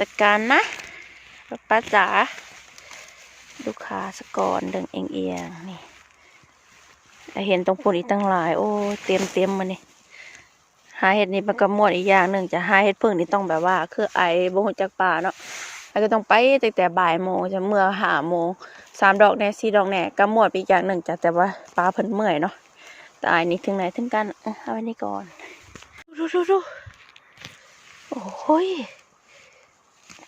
จัดการนะป้าจ๋าลูกค้าสกอนเดิงเอียงเอียงๆนี่เห็นตรงปุ่นอีกตั้งหลาย โอ้เต็มเต็มมานี่หาเห็ดนี่มันก็หมดอีกอย่างหนึ่งจะหาเห็ดพึ่งนี่ต้องแบบว่า คือไอบ่หูจักป่าเนาะไอก็ต้องไปตั้งแต่บ่ายโมงจะเมื่อหาโมงสามดอกแหน่สี่ดอกแหน่ก็หมดอีกอย่างหนึ่งจะแต่ว่าปลาเพิ่นเมื่อยเนาะแต่อันนี้ถึงไหนถึงกันเอ้ยเอาไว้นี่ก่อน ดูดูดูโอ้ย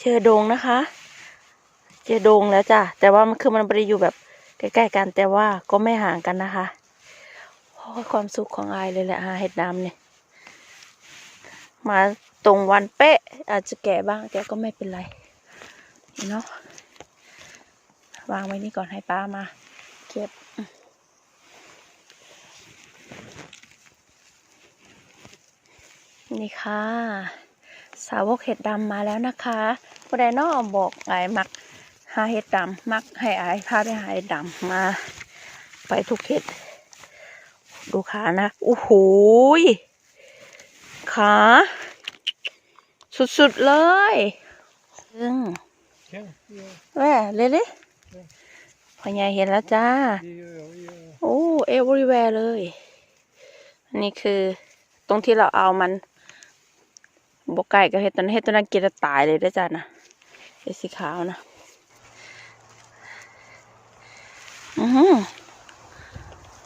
เจอโดงนะคะเจอโดงแล้วจ้ะแต่ว่ามันคือมันไม่ได้อยู่แบบใกล้ๆกันแต่ว่าก็ไม่ห่างกันนะคะโอ้ยความสุขของอายเลยแหละหาเห็ดดำเนี่ยมาตรงวันเป๊ะ อาจจะแก่บ้างแต่ก็ไม่เป็นไรเนาะวางไว้นี่ก่อนให้ป้ามา เก็บนี่ค่ะ สาวกเห็ดดำมาแล้วนะคะผู้ใดนอบอกไอ้มักหาเห็ดดำมักให้ไอ้พาไปหาเห็ดดำมา ไปทุกเห็ด ดูขานะโอ้โหขาสุดๆเลยซึ่งแม่เลยดิพอใหญ่เห็นแล้วจ้า โอ้ everywhere เลยอันนี้คือตรงที่เราเอามัน บกไก่กับเห็ดตัวนั้นเห็ดตัวนั้นกินจะตายเลยด้วยจ้ะนะเห็ดสีขาวนะอือหือ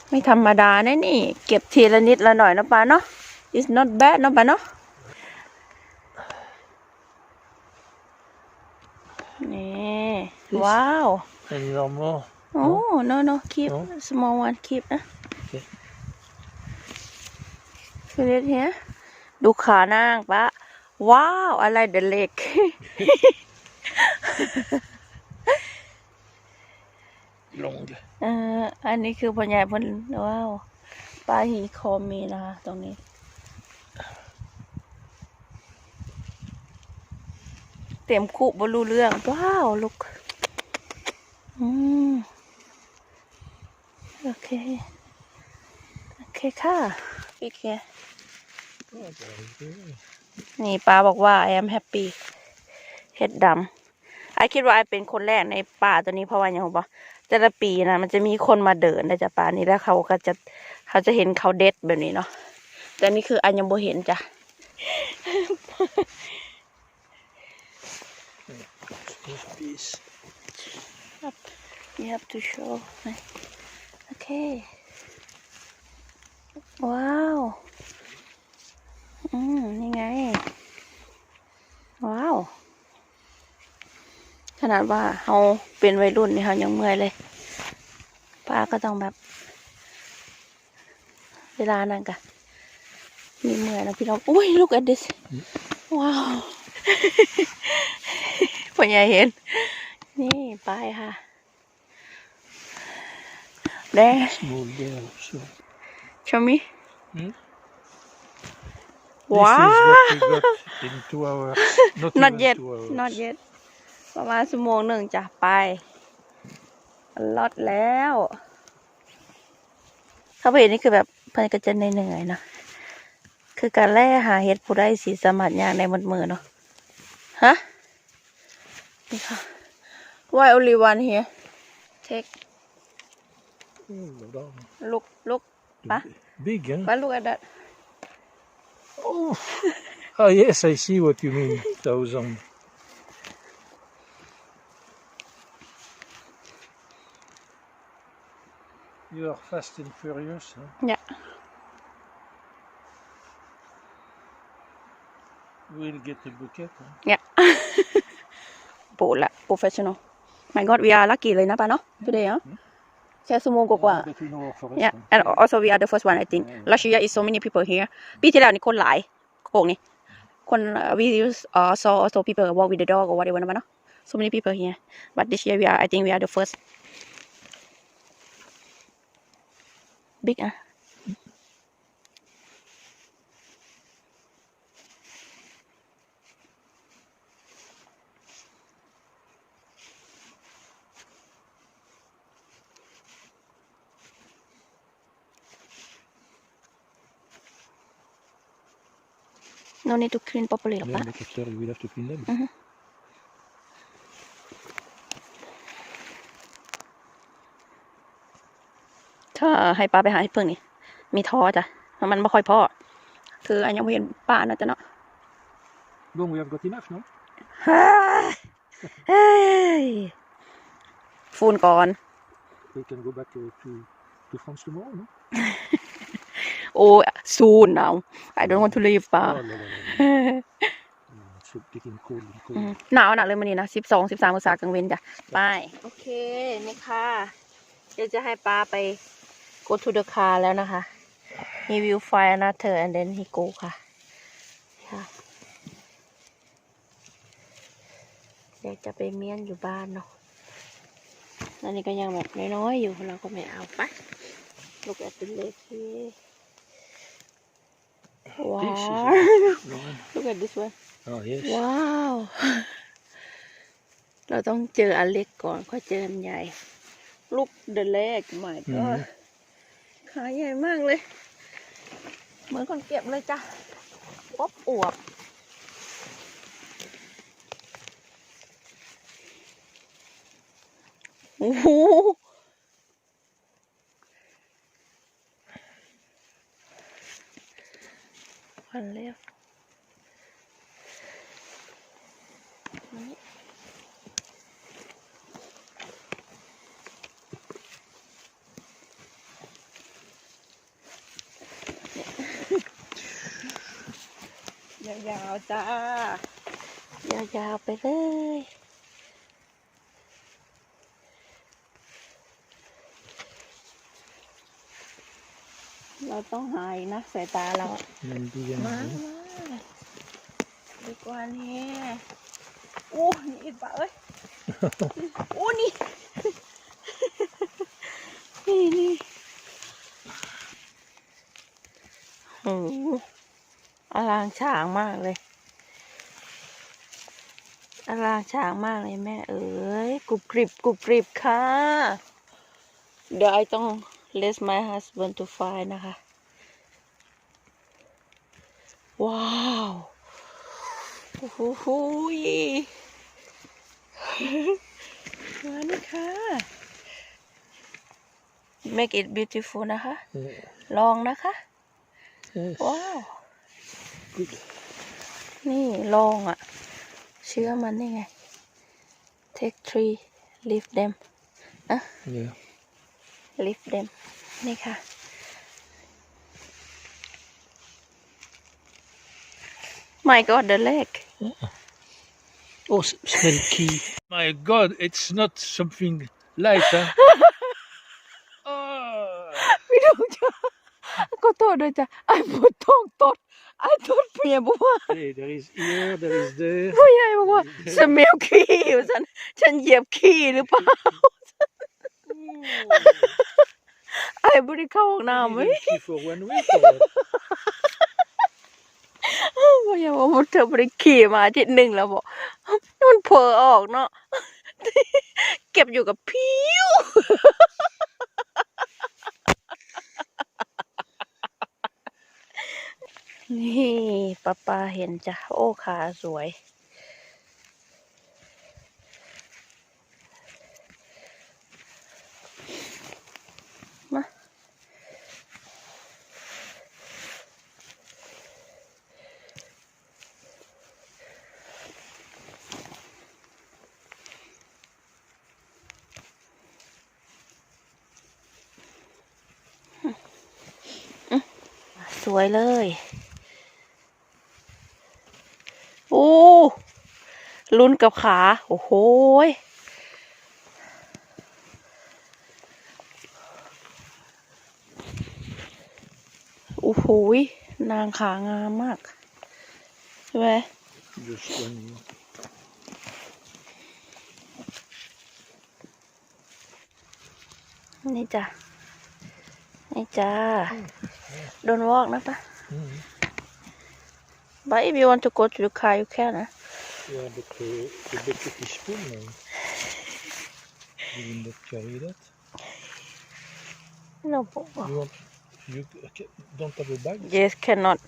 ไม่ธรรมดานะนี่ เก็บทีละนิดละหน่อยนะป้าเนาะ it's not bad เนาะป้าเนาะนี่ว้าว And you want more? โอ้ no no keep No? small one keep นะ Okay. Feel it here ดูขานางปะ ว้าว อะไรเดเล็ก Long. เอ่ออันนี้คือพ่อใหญ่เพ่นว้าวปลาหีคอมีนะคะ ตรงนี้ เต็มคุบรู้เรื่อง ว้าว ลูก อืม โอเค โอเคค่ะโอเค Oh, very good. นี่ป้าบอกว่า I am happy เห็ดดำไอคิดว่าไอเป็นคนแรกในป่าตัวนี้เพราะว่าอย่างบอกแต่ละปีนะมันจะมีคนมาเดินในจากป่านี้แล้วเขาก็จะเขาจะเห็นเขาเด็ดแบบนี้เนาะแต่นี่คืออันยังบ่เห็นจ้ะ This piece. you have to show โอเค ว้าว อืมนี่ไง ว้าว ขนาดว่าเราเป็นวัยรุ่นนี่เรายังเมื่อยเลยป้าก็ต้องแบบ เวลานั้นกะมีเมื่อยนะพี่น้องอุ้ย look at this ว้าวพ่อใหญ่เห็น นี่ไปค่ะแด Small there also. show me Hmm? Wow. This is what we got in two hours. Not, not even yet two hours. not yet ประมาณชั่วโมงหนึ่งจ้ะไปลอดแล้วเขาไปเห็นนี่คือแบบเพิ่นก็จะเหนื่อยๆเนาะคือการแล่หาเห็ดผู้ได้สีสมัครยางในมือมือเนาะฮะนี่ค่ะ why only one here take Oh, wow. look look ปะ Big, huh? ปะ look at that Oh. ah, yes, I see what you mean. Thousand. You are fast and furious, huh? yeah We'll get a bucket. Huh? yeah โปรละ professional my god we are lucky เลยนะป้าเนาะ today เนาะแค่ ชั่วโมงกว่าๆ But we know our forest. Yeah, huh? and also we are the first one I think. Last year is so many people here. ปีที่แล้วนี่คนหลายโขงนี่ คนเอ่อ we use uh, saw also people walk with the dog or whatever นะมั้ยเนาะ so many people here but this year we are I think we are the first big อ่ะ no need to clean properly หรอปะ Yeah, but after you will have to clean them. Mm -hmm. ถ้าให้ป้าไปหาให้เพิ่งนี่ มีท้อจ้ะเพราะมันไม่ค่อยพอคืออันยังไม่เห็นป้านะจ๊ะเนาะ Bon, we have got enough, no? เฮ้ยฟูนก่อน We can go back uh, to, to France tomorrow, no? โอ้ซูนเอา I don't want to leave ป้า Oh, no, no, no, no. No, It's so getting cold and cold. อืมหนาวหนักเลยมันนี้นะสิบสองสิบสามองศากลางเว้นจ้ะไปโอเค นี่ค่ะ เดี๋ยวจะให้ป้าไป go to the car แล้วนะคะ he will find another and then he go ค่ะค่ะเดี๋ยวจะไปเมียนอยู่บ้านเนาะอันนี้ก็ยังแบบน้อยๆอยู่เราก็ไม่เอาไปลูกแอด เป็นเล็กที่ว้า This is ว No, one. look at this one Oh, yes. ว้าวเราต้องเจออันเล็กก่อนค่อยเจออันใหญ่ลูกเดอะเล็กใหม่ก็อืมขาใหญ่มากเลย เหมือนคนเก็บเลยจ้ะป๊อบอวบโอ้โห พันเล็บนี่ยาวๆจ้ายาวๆไปเลย เราต้องหายนะสายตาเราอะ And the, um, มามาดีกว่านี่โอ้นี่อีกปะเอ้ยโอ้นี่ นี่นี่โอ้โหอลางช้างมากเลยอลางช้างมากเลยแม่เอ๋ยกรุบกริบกรุบกริบค่ะ เดี๋ยวไอต้อง let my husband to find นะคะ ว้าวโอ้โหหูยมานี่ค่ะ make it beautiful นะคะ yeah. ลองนะคะ Yes. ว้าว Good. นี่ลองอะ เชื้อมันนี่ไง take three leave them Yeah. leave them นี่ค่ะ my god the leg Oh, s- smell key. My God, it's not something light, huh? oh. พี่น้องจ้าก็โทษด้วยจ้ะไอ้ปวดท้องตดไอ้ตดผู้ใหญ่บอกว่า Hey, there is here, there is there. ผู้ใหญ่บอกว่าสเมลขี้อยู่ฉันฉันเหยียบขี้หรือเปล่า ไอ้บริเข้าห้องน้ำไหม Even key for one week or what? ผู้ใหญ่บอกว่าเธอบริขี่มาอาทิตย์หนึ่งแล้วบอกมันเผลอออกเนาะ เก็บอยู่กับผิว นี่ป้าป้าเห็นจ้ะ โอ้ขาสวย วยเลยโอ้ลุ้นกับขา โอ้โหโอ้โหนางขางามมาก ใช่ไหมนี่จ้ะ นี่จ้า Don't walk นะคะ Mm. But if you want to go to the car you can นะ Yeah, but uh, the bucket is full now. You will not carry that. No You want? You ca- don't have a bag? Yes cannot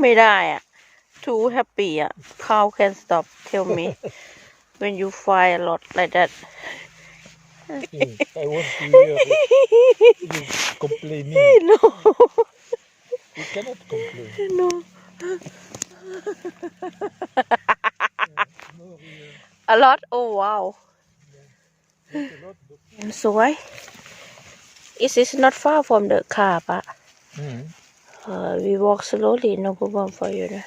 ไม่ได้อะ too happy อะ How can stop tell me when you fly a lot like that I want to hear you complaining. no You cannot complain. no No, yeah, a lot oh wow not a lot, but สวย Is this not far from the car ปะ Mhm. Uh, we walk slowly, no problem for you นะ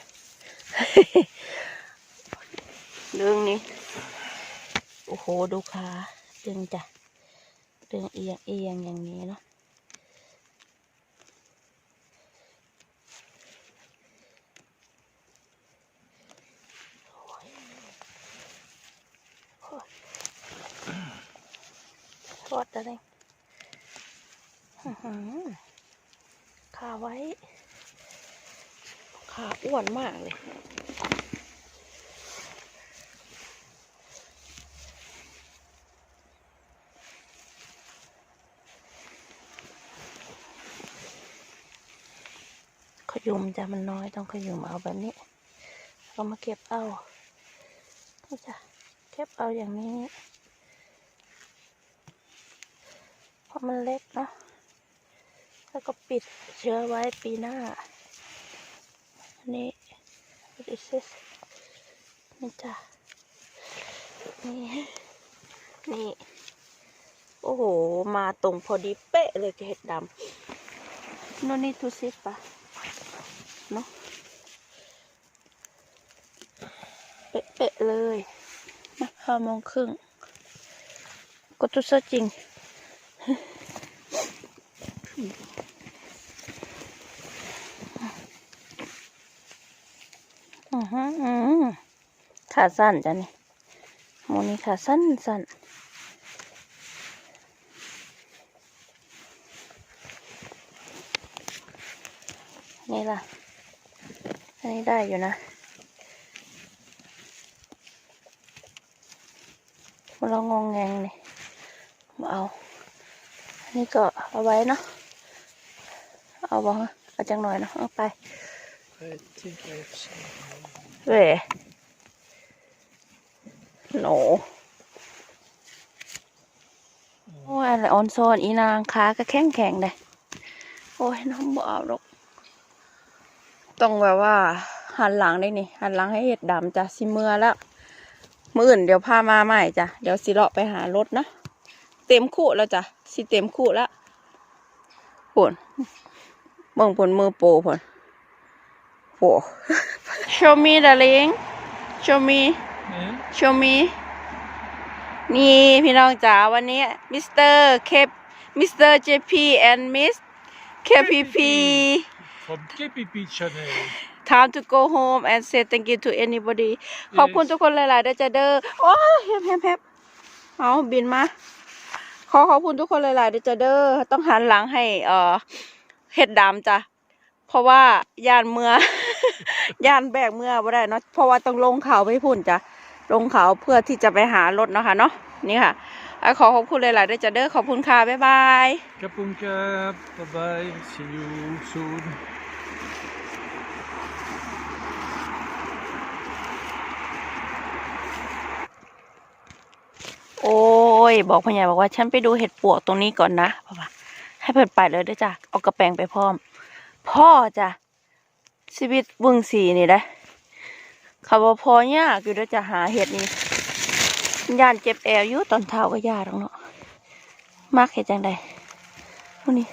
เรื่องนี้ โอ้โห ดูขาดึงจ้ะ ดึงเอียงเอียงอย่างนี้เนาะทอดอะไรอื้อหือขาไว้ ขาอ้วนมากเลย ยุมจะมันน้อยต้องขยุมเอาแบบนี้เรามาเก็บเอานี่จ้ะเก็บเอาอย่างนี้เพราะมันเล็กเนาะแล้วก็ปิดเชื้อไว้ปีหน้าอันนี้ what is this นี่จ้ะนี่นี่โอ้โห มาตรงพอดีเป๊ะเลยเห็ดดำ no need to sit ปะเนาะเป๊ะๆเลยมาห้าโมงครึ่งก็ตุสจริง อือหืออื้อหือขาสั้นจ้ะนี่โมนี่ขาสั้นสั้นนี่ล่ะอันนี้ได้อยู่นะ เรางงแงงนี่มาเอาอันนี้ก็เอาไว้เนาะ เอาบ้างเอาจังหน่อยเนาะเอาไป I think I have some. Where? No. โอ้ยอะไรออนซอนอีนางขาก็แข็งแข็งเลยโอ้ยน้องบ่เอาหรอกต้องแบบว่าหันหลังได้นี่หันหลังให้เห็ดดำจ้ะสิเมื่อแล้ว มื่ออื่นเดี๋ยวพามาใหม่จ้ะ เดี๋ยวสิเลาะไปหารถนะ เต็มคู่แล้วจ้ะ สิเต็มคู่แล้วผลเบิ่งผลมือโปรผลโป Show me darling Show me Yeah. Show me นี่พี่น้องจ๋าวันนี้มิสเตอร์เคปมิสเตอร์เจพีแอนมิสเคพีพี From KPP channel. Time to go home and say thank you to anybody ขอบคุณทุกคนหลายๆเด้อจ้าเด้อโอ้ยแฮบแฮบแฮบเอาบินมา ขอขอบคุณทุกคนหลายๆเด้อจ้าเด้อต้องหันหลังให้เอ่อเห็ดดำจ้ะเพราะว่ายานเมื่อยานแบกเมื่อบ่ได้เนาะเพราะว่าต้องลงเขาไปพุ่นจ้ะลงเขาเพื่อที่จะไปหารถเนาะค่ะเนาะนี่ค่ะขอขอบคุณหลายๆเด้อจ้าเด้อขอบคุณค่ะบ๊ายบาย Kapunka. Bye bye. See you soon. โอ้ย บอกพ่อใหญ่บอกว่า ฉันไปดูเห็ดปวกตรงนี้ก่อนนะพ่อว่าให้เพิ่นไปเลยด้วยจ้ะเอากระแปงไปพร้อม พ่อจ้ะชีวิตวึงสีนี่นะเขาบอกพอยากอยู่ด้วยจะหาเห็ดนี่ย่านเจ็บแอวอยู่ตอนเท้าก็ยาตรงเนาะมากเห็ดจังใดพวกนี้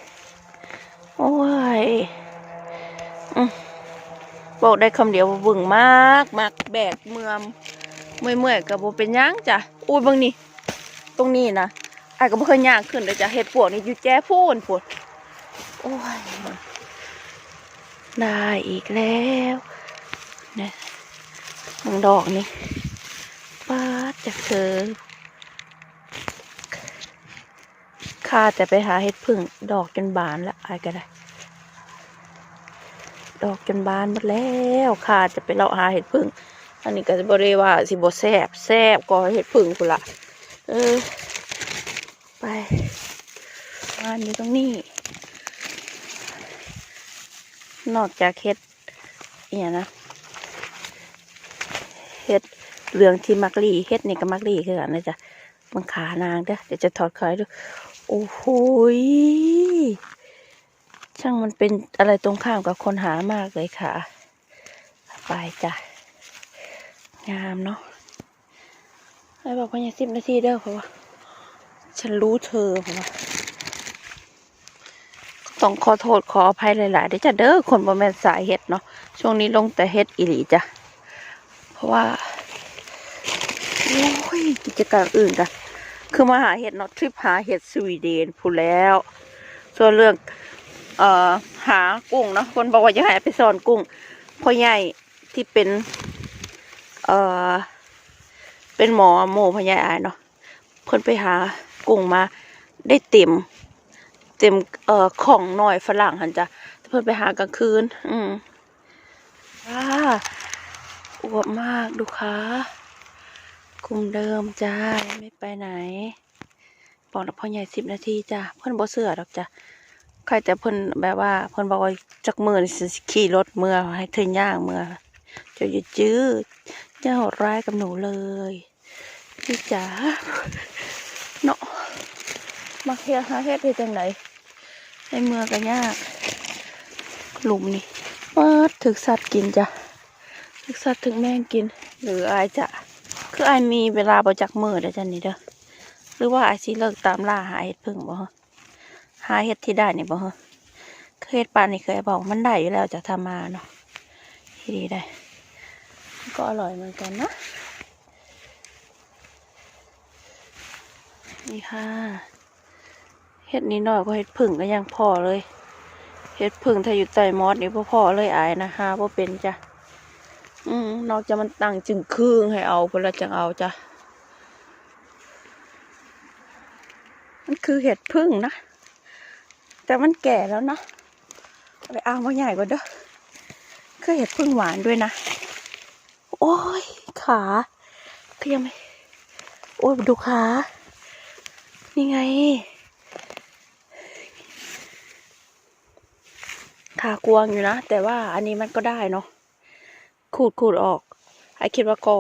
โอ้ยอบอกได้คำเดียวว่าบึงมากมากแบกเมือมเมื่อยๆกับโบเป็นยังจ้ะอุ้ยบางนี่ ตรงนี้นะไอ้ก็บ่เคยยางขึ้นเลยจ้ะเห็ดปวกนี่อยู่แจ้พูนปวดโอ้ยได้อีกแล้วเนี่ยมึงดอกนี่ป้าจากเธอข้าแต่ไปหาเห็ดพึ่งดอกจนบานแล้วไอ้ก็ได้ ดอกจนบานหมดแล้วข้าจะไปเลาะหาเห็ดพึ่งอันนี้ก็จะบริว่าสิบแซบแซบก็เห็ดพึ่งคุนละ เออ ไปงานอยู่ตรงนี้ นอกจากเฮ็ดเนี่ยนะเฮ็ดเรื่องที่มักลีเฮ็ดนี่ก็มักลีคือกันนะจ๊ะมันขานางเด้อเดี๋ยวจะถอดขายดู โอ้โหช่างมันเป็นอะไรตรงข้ามกับคนหามากเลยค่ะ ไปจ้ะ งามเนาะ ไอบอกว่าอย่าสิบนาทีเด้อเพราะว่า ฉันรู้เธอเพราะว่าต้องขอโทษขออภัยหลายๆเด้จ้ะเด้อคนบ่แม่นสายเฮ็ดเนาะช่วงนี้ลงแต่เฮ็ดอีหลีจ้ะเพราะว่าโอ้ยกิจกรรมอื่นกันคือมาหาเห็ดเนาะทริปหาเห็ดสวีเดนพูดแล้ว ส่วนเรื่องเอ่อหากุ้งเนาะคนบอกว่าจะห้ไปสอนกุ้งพ่อใหญ่ที่เป็น เอ่อ เป็นหมอโมพ่อใหญ่อายเนาะเพิ่นไปหากุ้งมาได้เต็ม เต็มเอ่อของหน่อยฝรั่งหันจ้ะเพิ่นไปหากลางคืน อืมว้าอวบมากดูค่ะกลุ่มเดิมจ้าไม่ไปไหนบอกแล้วพ่อใหญ่สิบนาทีจ้าเพิ่อนบ่เสือดอกจ้ะใครแต่เพิ่อนแบบว่า เพิ่อนบอกว่าจักมือนี่สิขี่รถเมื่อให้เธอย่างเมื่อจะย่าจื้อจ้าโหดร้ายกับหนูเลย พี่จ๋าเนาะมาเฮียหาเฮ็ดเฮ็ดจังไดในเมื่อกันยาก หลุมนี่ปิดถึกสัตว์กินจ้ะถึกสัตว์ถึกแมงกิน หรืออายจะคือไอายมีเวลาประจักมือเด้อจ้ะนี่เด้อหรือว่าไอายสิเลิกตามล่าหาเห็ดพึ่งบ่ฮะหาเห็ดที่ได้นี่บ่ฮะคือเห็ดป่านนี่เคยบอกมันได้อยู่แล้วจากทำมาเนาะที่ดีได้ ก็อร่อยเหมือนกันนะ นี่ค่ะเห็ดนี้หน่อยก็เห็ดพึ่งก็ยังพอเลย เห็ดพึ่งถ้าอยู่ใต้มอสนี่พ่อพอเลยอายนะฮะพ่เป็นจ้ะอืมนอกจากมันตั้งจึงครึ่งให้เอาเพื่อจังเอาจ้ะมันคือเห็ดพึ่งนะ แต่มันแก่แล้วนะเอาไปอ้างว่าใหญ่กว่าเด้อคือเห็ดพึ่งหวานด้วยนะ โอ้ยขาก็ยังไม่โอ้ยดูขา นี่ไง ขากวางอยู่นะ แต่ว่าอันนี้มันก็ได้เนาะขูดขูดออกไอคิดว่าก็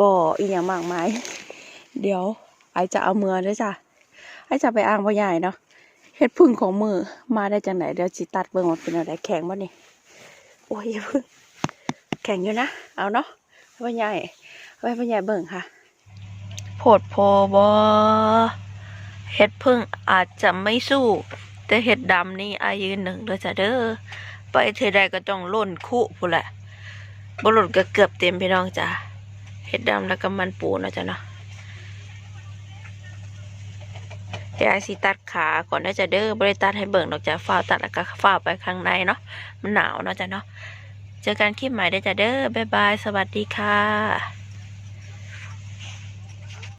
บ่ออีกอย่างมากมาย เดี๋ยว ไอจะเอามือด้วยจ้ะ ไอจะไปอ้างพ่อใหญ่เนาะเฮ็ดพึ่งของมือมาได้จากไหนเดี๋ยวจิตัดเบิ่งมันเป็นอะไรแข็งบ่นี่โอ้ยพึ่งแข็งอยู่นะ เอาเนาะพ่อใหญ่เอาให้พ่อใหญ่เบิ่งค่ะ โพดโพบอเฮ็ดพึ่งอาจจะไม่สู้ แต่เฮ็ดดำนี่อายืนหนึ่งเลยจ้ะเด้อไปเทใดก็ต้องล่นคู่พูแหละบหลุดก็เกือบเต็มพี่น้องจ้ะเห็ดดำแล้วก็มันปูนะจ๊ะเนาะเดี๋ยวไอซีตัดขาก่อนนะจ๊ะเด้อบริตัดให้เบิ่งดอกจ้ะฝ้าวตัดแล้วก็ฝ้าวไปข้างในเนาะมันหนาวเนาะจ้ะเนาะเจอกันคลิปใหม่ได้จ้ะเด้อบ๊ายบาย สวัสดีค่ะ